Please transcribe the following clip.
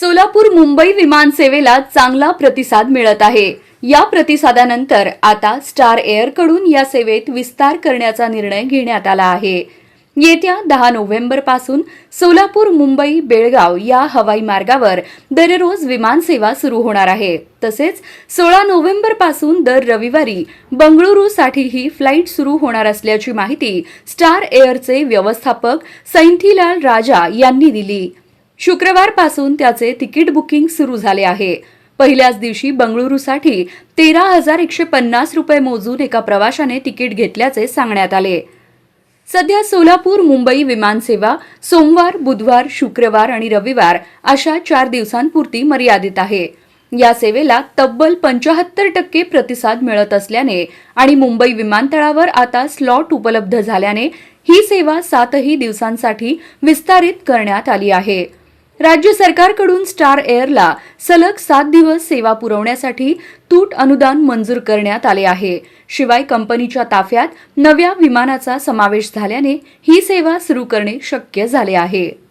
सोलापूर मुंबई विमान सेवेला चांगला प्रतिसाद मिळत आहे. या प्रतिसादानंतर आता स्टार एअरकडून या सेवेत विस्तार करण्याचा निर्णय घेण्यात आला आहे. येत्या दहा नोव्हेंबरपासून सोलापूर मुंबई बेळगाव या हवाई मार्गावर दररोज विमान सेवा सुरू होणार आहे. तसेच सोळा नोव्हेंबरपासून दर रविवारी बंगळुरूसाठीही फ्लाईट सुरू होणार असल्याची माहिती स्टार एअरचे व्यवस्थापक सैंथीलाल राजा यांनी दिली. शुक्रवारपासून त्याचे तिकीट बुकिंग सुरू झाले आहे. पहिल्याच दिवशी बंगळुरूसाठी तेरा हजार एकशे पन्नास रुपये मोजून एका प्रवाशाने तिकीट घेतल्याचे सांगण्यात आले. सध्या सोलापूर मुंबई विमानसेवा सोमवार बुधवार शुक्रवार आणि रविवार अशा चार दिवसांपुरती मर्यादित आहे. या सेवेला तब्बल पंचाहत्तर टक्के प्रतिसाद मिळत असल्याने आणि मुंबई विमानतळावर आता स्लॉट उपलब्ध झाल्याने ही सेवा सातही दिवसांसाठी विस्तारित करण्यात आली आहे. राज्य सरकारकडून स्टार एअरला सलग सात दिवस सेवा पुरवण्यासाठी तूट अनुदान मंजूर करण्यात आले आहे. शिवाय कंपनीच्या ताफ्यात नव्या विमानाचा समावेश झाल्याने ही सेवा सुरू करणे शक्य झाले आहे.